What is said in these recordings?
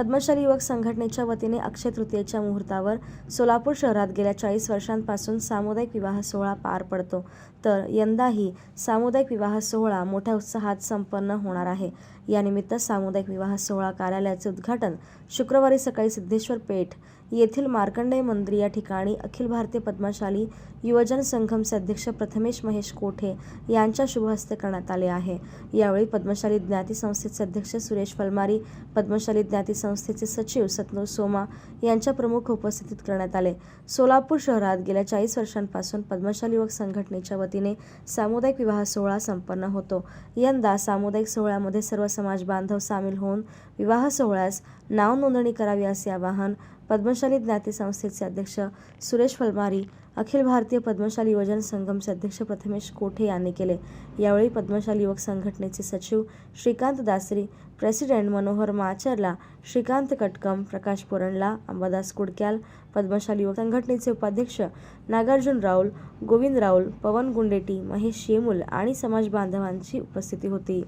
पद्मशाली युवक संघटनेच्या वतीने अक्षय तृतीयेच्या मुहूर्तावर सोलापूर शहरात गेल्या चाळीस वर्षांपासून सामुदायिक विवाह सोहळा पार पडतो. तर यंदाही सामुदायिक विवाह सोहळा मोठ्या उत्साहात संपन्न होणार आहे. यानिमित्त सामुदायिक विवाह सोहळा कार्यालयाचे उद्घाटन शुक्रवारी सकाळी सिद्धेश्वर पेठ येथील मार्कंडेय मंदिर या ठिकाणी अखिल भारतीय पद्मशाली युवजन संघमचे अध्यक्ष प्रथमेश महेश कोठे यांच्या शुभहस्ते करण्यात आले आहे. यावेळी पद्मशाली ज्ञाती संस्थेचे अध्यक्ष सुरेश फलमारी पद्मशाली ज्ञाती संस्थेचे सचिव सतनूर सोमा यांच्या प्रमुख उपस्थितीत करण्यात आले. सोलापूर शहरात गेल्या चाळीस वर्षांपासून पद्मशाली युवक संघटनेच्या वतीने सामुदायिक विवाह सोहळा संपन्न होतो. यंदा सामुदायिक सोहळ्यामध्ये सर्व समाज बांधव सामील होऊन विवाह सोहळ्यास नाव नोंदणी करावी असे आवाहन पद्मशाली ज्ञाती संस्थेचे अध्यक्ष सुरेश फलमारी अखिल भारतीय पद्मशाली युवजन संगमचे अध्यक्ष प्रथमेश कोठे यांनी केले. यावेळी पद्मशाली युवक संघटनेचे सचिव श्रीकांत दासरी प्रेसिडेंट मनोहर माचरला श्रीकांत कटकम प्रकाश पोरणला अंबादास कुडक्याल पद्मशाली युवक संघटनेचे उपाध्यक्ष नागार्जुन राऊल गोविंद राऊल पवन गुंडेटी महेश शेमुल आणि समाज बांधवांची उपस्थिती होती.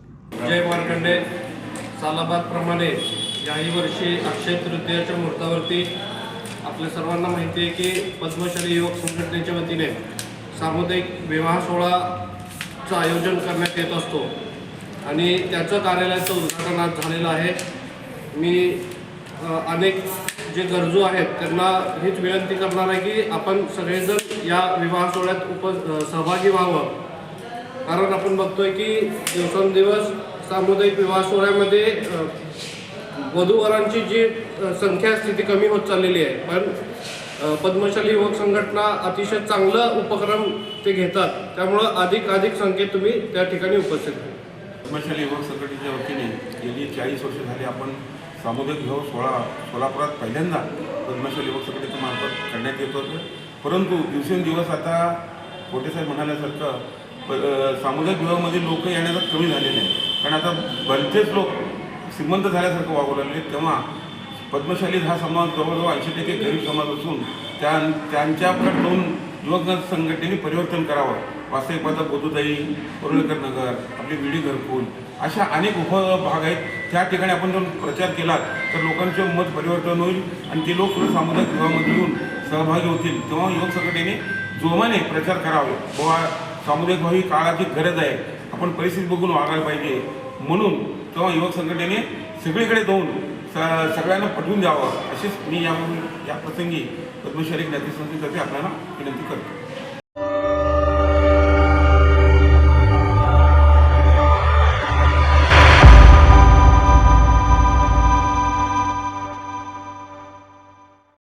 जय सालाबादप्रमाणे याही वर्षी अक्षय तृतीयाच्या मुहूर्तावरती आपल्या सर्वांना माहिती आहे की पद्मश्री युवक संघटनेच्या वतीने सामुदायिक विवाह सोहळाचं आयोजन करण्यात येत असतो. आणि त्याचं कार्यालयाचं उद्घाटन आज झालेलं आहे. मी अनेक जे गरजू आहेत त्यांना हीच विनंती करणार आहे की आपण सगळेजण या विवाह सोहळ्यात उप सहभागी व्हावं. कारण आपण बघतोय की दिवसेंदिवस सामुदायिक विवाह सोहळ्यामध्ये वधूवरांची जी संख्या असते ती कमी होत चाललेली आहे. पण पद्मशाली युवक संघटना अतिशय चांगलं उपक्रम ते घेतात. त्यामुळं अधिक अधिक संख्येत तुम्ही त्या ठिकाणी उपस्थित पद्मशाली युवक संघटनेच्या वतीने गेली चाळीस वर्ष झाली. आपण सामुदायिक विवाह सोहळा सोलापुरात पहिल्यांदा पद्मशाली युवक संघटनेच्या मार्फत करण्यात येत होतं. परंतु दिवसेंदिवस आता कोटेसाहेब म्हणाल्यासारखं सामुदायिक विवाहामध्ये लोक येण्याचा कमी झालेले आहे कारण आता भलतेच लोक श्रीमंत झाल्यासारखं वागू लागले. तेव्हा पद्मशाली हा समाज जवळजवळ ऐंशी टक्के गरीब समाज असून त्या त्यांच्याकडे दोन युवक संघटनेने परिवर्तन करावं. वास्तविक पाहता बोधुताई कुरुळकर नगर आपली विडी घरकुल अशा अनेक उपभाग आहेत. त्या ठिकाणी आपण जर प्रचार केला तर लोकांचं मत परिवर्तन होईल आणि ते लोक सामुदायिक विभागामध्ये येऊन सहभागी होतील. तेव्हा युवक संघटनेने जोमाने प्रचार करावे. बाबा सामुदायिक विवाह ही काळाची गरज आहे. आपण परिस्थिती बघून वागायला पाहिजे. म्हणून तेव्हा युवक संघटनेने सगळीकडे जाऊन स सगळ्यांना पटवून द्यावं. अशीच मी या या प्रसंगी पद्मशाली ज्ञाती संस्थेतर्फे आपल्याला विनंती करतो.